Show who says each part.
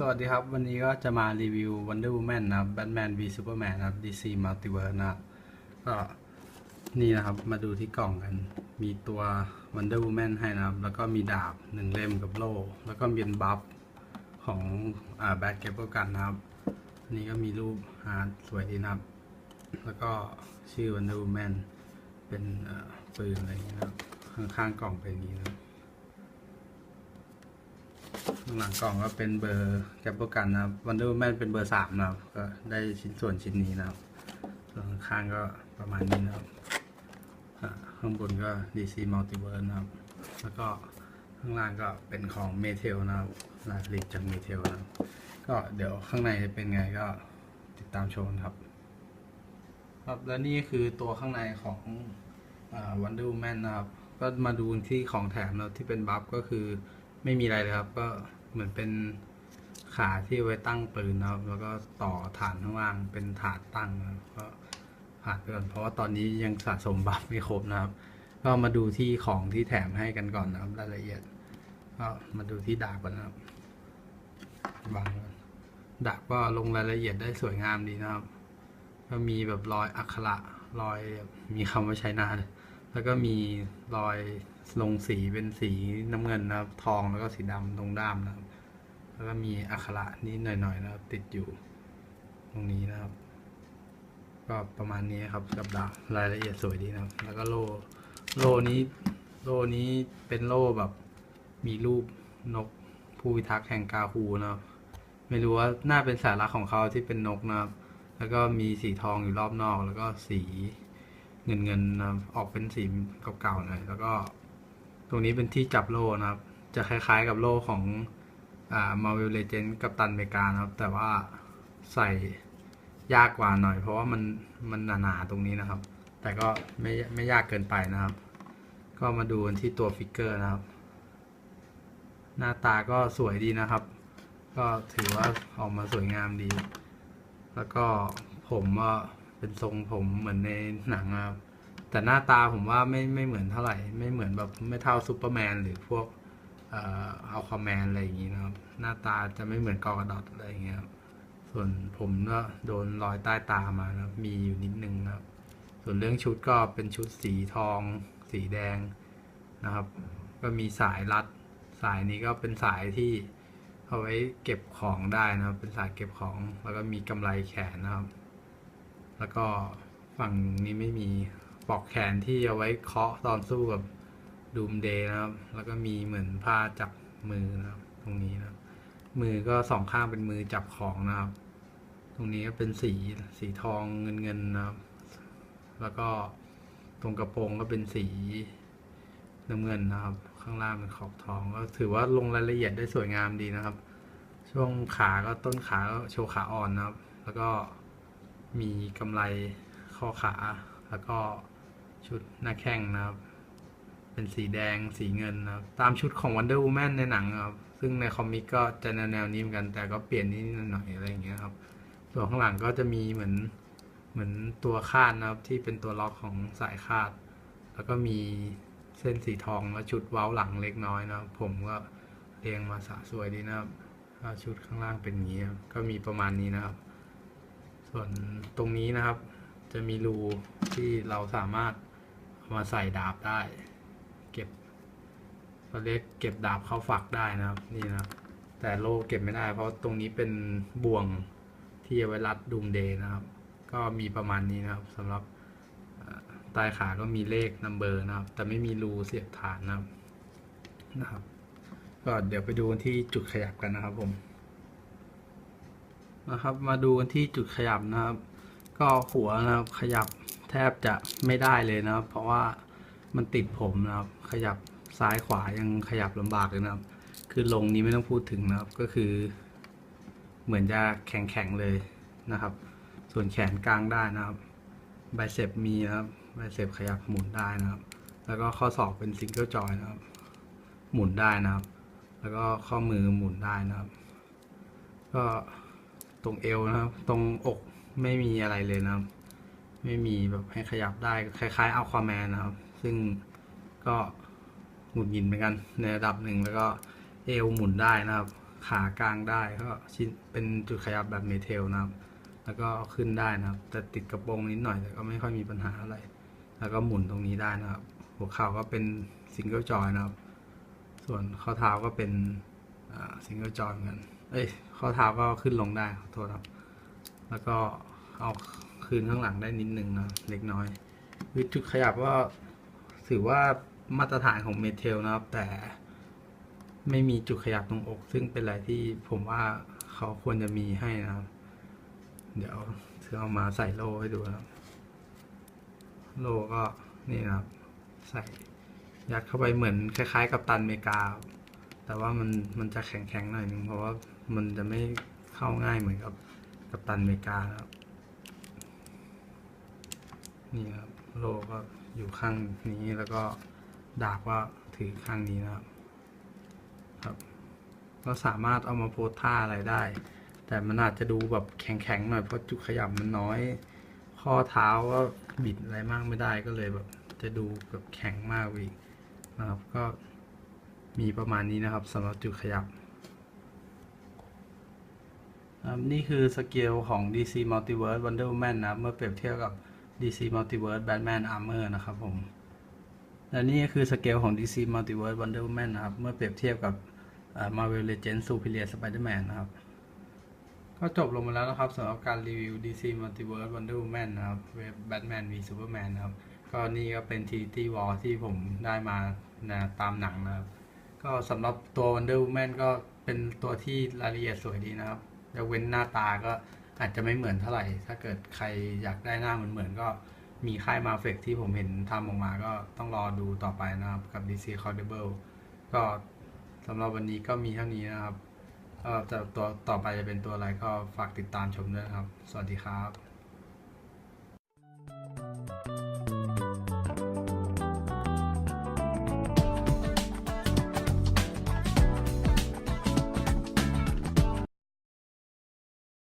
Speaker 1: สวัสดีครับ วันนี้ก็จะมารีวิว Wonder Woman นะครับ Batman v Superman นะครับ DC Multiverse นะก็นี่นะครับมาดูที่กล่องกัน มีตัว Wonder Woman ให้นะครับ แล้วก็มีดาบหนึ่งเล่มกับโล่ แล้วก็มีเป็นบัฟของอ่าแบทเก็บกันนะครับ อันนี้ก็มีรูปฮาร์ดสวยดีนะครับ แล้วก็ชื่อ Wonder Woman เป็นปืนอะไรอย่างเงี้ยนะครับ ข้างๆกล่องเป็นอย่างนี้นะครับ ข้างหลังกล่องก็เป็นเบอร์แกปเปอร์กันนะครับวันเดอร์แมนเป็นเบอร์สามนะครับก็ได้ชิ้นส่วนชิ้นนี้นะครับส่วนข้างก็ประมาณนี้นะครับข้างบนก็ DC Multiverse นะครับ แล้วก็ข้างล่างก็เป็นของเมเทลนะครับลายผลิตจากเมเทลนะก็เดี๋ยวข้างในจะเป็นไงก็ติดตามชมครับ ครับและนี่คือตัวข้างในของวันเดอร์แมนนะครับ ก็มาดูที่ของแถมนะที่เป็นบัฟก็คือไม่มีอะไรเลยครับก็ เหมือนเป็นขาที่ไว้ตั้งปืนนะครับ แล้วก็ต่อฐานข้างล่างเป็นฐานตั้งนะครับก็ผ่านไปก่อนเพราะว่าตอนนี้ยังสะสมบัฟไม่ครบนะครับ ก็มาดูที่ของที่แถมให้กันก่อนนะครับรายละเอียดก็มาดูที่ดาบก่อนนะครับวางก่อนดาบก็ลงรายละเอียดได้สวยงามดีนะครับ ก็มีแบบรอยอักขระรอยมีคำว่าใช้นาเลย แล้วก็มีรอยลงสีเป็นสีน้ำเงินนะครับ ทองแล้วก็สีดำตรงด้ามนะครับ แล้วก็มีอักขระนิดหน่อยๆนะครับ ติดอยู่ ตรงนี้นะครับ ก็ประมาณนี้ครับกับดาบรายละเอียดสวยดีนะครับ แล้วก็โลโลนี้โลนี้เป็นโลแบบมีรูปนกผู้พิทักษ์แห่งกาฮูนะครับ ไม่รู้ว่าน่าเป็นสาระของเขาที่เป็นนกนะครับ แล้วก็มีสีทองอยู่รอบนอกแล้วก็สี เงินเงินนะครับออกเป็นสีเก่าๆหน่อยแล้วก็ ตรงนี้เป็นที่จับโล่นะครับ จะคล้ายๆกับโล่ของอ่า Marvel Legends กับตันเมกานะครับ แต่ว่าใส่ยากกว่าหน่อย เพราะว่ามันมันหนาๆตรงนี้นะครับ แต่ก็ไม่ไม่ยากเกินไปนะครับ ก็มาดูกันที่ตัวฟิกเกอร์นะครับ หน้าตาก็สวยดีนะครับ ก็ถือว่าออกมาสวยงามดี แล้วก็ผมก็เป็นทรงผมเหมือนในหนังนะครับ แต่หน้าตาผมว่าไม่ไม่เหมือนเท่าไหร่ ไม่เหมือนแบบไม่เท่าซูเปอร์แมนหรือพวกเอ่ออัลคาแมนอะไรอย่างนี้นะครับ หน้าตาจะไม่เหมือนกอกระดอดอะไรอย่างเงี้ยครับส่วนผมก็โดนรอยใต้ตามานะครับมีอยู่นิดนึงนะครับ ส่วนเรื่องชุดก็เป็นชุดสีทอง สีแดงนะครับ ก็มีสายรัด สายนี้ก็เป็นสายที่เอาไว้เก็บของได้นะครับ เป็นสายเก็บของ แล้วก็มีกำไรแขนนะครับ แล้วก็ฝั่งนี้ไม่มี ปอกแขนที่เอาไว้เคาะตอนสู้กับดูมเดย์นะครับ แล้วก็มีเหมือนผ้าจับมือนะครับ ตรงนี้นะมือก็สองข้างเป็นมือจับของนะครับ ตรงนี้ก็เป็นสีสีทองเงินเงินนะครับ แล้วก็ตรงกระโปรงก็เป็นสีน้ำเงินนะครับ ข้างล่างเป็นขอบทองก็ถือว่าลงรายละเอียดได้สวยงามดีนะครับ ช่วงขาก็ต้นขาก็โชว์ขาอ่อนนะครับ แล้วก็มีกำไรข้อขาแล้วก็ ชุดหน้าแข้งนะครับ เป็นสีแดงสีเงินนะครับ ตามชุดของ Wonder Woman ในหนังครับ ซึ่งในคอมิกก็จะแนวแนวนี้เหมือนกัน แต่ก็เปลี่ยนนิดหน่อยอะไรอย่างเงี้ยครับ ส่วนข้างหลังก็จะมีเหมือนเหมือนตัวคาดนะครับที่เป็นตัวล็อกของสายคาด แล้วก็มีเส้นสีทองและชุดเว้าหลังเล็กน้อยนะครับ ผมก็เรียงมาสะสวยดีนะครับชุดข้างล่างเป็นอย่างนี้ก็มีประมาณนี้นะครับ ส่วนตรงนี้นะครับ จะมีรูที่เราสามารถ มาใส่ดาบได้ เก็บเขาเรียกเก็บดาบเข้าฝักได้นะครับนี่นะครับแต่โล่เก็บไม่ได้ เพราะตรงนี้เป็นบ่วงที่เอาไว้รัดดูมเดย์นะครับ ก็มีประมาณนี้นะครับสำหรับใต้ขาก็มีเลขนัมเบอร์นะครับ แต่ไม่มีรูเสียบฐานนะครับนะครับ ก็เดี๋ยวไปดูกันที่จุดขยับกันนะครับผมนะครับ มาดูกันที่จุดขยับนะครับ ก็หัวนะครับขยับ แทบจะไม่ได้เลยนะครับ เพราะว่ามันติดผมนะครับ ขยับซ้ายขวายังขยับลำบากเลยนะครับ คือลงนี้ไม่ต้องพูดถึงนะครับ ก็คือ เหมือนจะแข็งๆเลยนะครับ ส่วนแขนกลางได้นะครับไบเซปมีนะครับไบเซปขยับหมุนได้นะครับ แล้วก็ข้อศอกเป็นซิงเกิลจอยนะครับ หมุนได้นะครับ แล้วก็ข้อมือหมุนได้นะครับ ก็ตรงเอวนะครับ ตรงอกไม่มีอะไรเลยนะครับ ไม่มีแบบให้ขยับได้คล้ายๆอัลควาแมนนะครับ ซึ่งก็หงุดหงิดเหมือนกันในระดับหนึ่งแล้วก็เอวหมุนได้นะครับ ขากลางได้ก็ชิ้นเป็นจุดขยับแบบเมเทลนะครับ แล้วก็ขึ้นได้นะครับ แต่ติดกระโปรงนิดหน่อยแต่ก็ไม่ค่อยมีปัญหาอะไร แล้วก็หมุนตรงนี้ได้นะครับ หัวเข่าก็เป็นซิงเกิลจอยนะครับ ส่วนข้อเท้าก็เป็นซิงเกิลจอยเหมือนกันเอ้ยข้อเท้าก็ขึ้นลงได้ขอโทษครับ แล้วก็เอา คืนข้างหลังได้นิดนึงนะเล็กน้อยคือจุดขยับก็ถือว่ามาตรฐานของเมเทลนะครับ แต่ไม่มีจุดขยับตรงอก ซึ่งเป็นอะไรที่ผมว่าเขาควรจะมีให้นะครับ เดี๋ยวจะเอามาใส่โลให้ดูนะครับ โลก็นี่นะครับ ใส่ยัดเข้าไปเหมือนคล้ายๆ กับตันเมกา แต่ว่ามันมันจะแข็งๆหน่อยนึงเพราะว่ามันจะไม่เข้าง่ายเหมือนกับกับตันเมกานะครับ นี่ครับโลก็อยู่ข้างนี้แล้วก็ดาบก็ถือข้างนี้นะครับ ครับก็สามารถเอามาโพสท่าอะไรได้ แต่มันอาจจะดูแบบแข็งๆหน่อยเพราะจุดขยับมันน้อย ข้อเท้าก็บิดอะไรมากไม่ได้ก็เลยแบบจะดูแบบแข็งมากอีกนะครับก็มีประมาณนี้นะครับสำหรับจุดขยับนี่คือสเกลของ DC Multiverse Wonder Woman นะเมื่อเปรียบเทียบกับ DC Multiverse Batman Armor นะครับผม และนี่ก็คือสเกลของ DC Multiverse Wonder Woman นะครับ เมื่อเปรียบเทียบกับ Marvel Legends Superior Spider-Man นะครับ ก็จบลงมาแล้วนะครับสำหรับการรีวิว DC Multiverse Wonder Woman นะครับเว็บ Batman v Superman นะครับ ก็นี่ก็เป็น Trinity War ที่ผมได้มานะตามหนังนะครับ ก็สำหรับตัว Wonder Woman ก็เป็นตัวที่รายละเอียดสวยดีนะครับยกเว้นหน้าตาก็ อาจจะไม่เหมือนเท่าไหร่ ถ้าเกิดใครอยากได้หน้าเหมือนเหมือนก็มีค่ายมาเฟกที่ผมเห็นทำออกมาก็ต้องรอดูต่อไปนะครับ กับ DC c o d a b l e ก็สำหรับวันนี้ก็มีเท่านี้นะครับก็จะตัวต่อไปจะเป็นตัวอะไรก็ฝากติดตามชมด้วยครับ สวัสดีครับ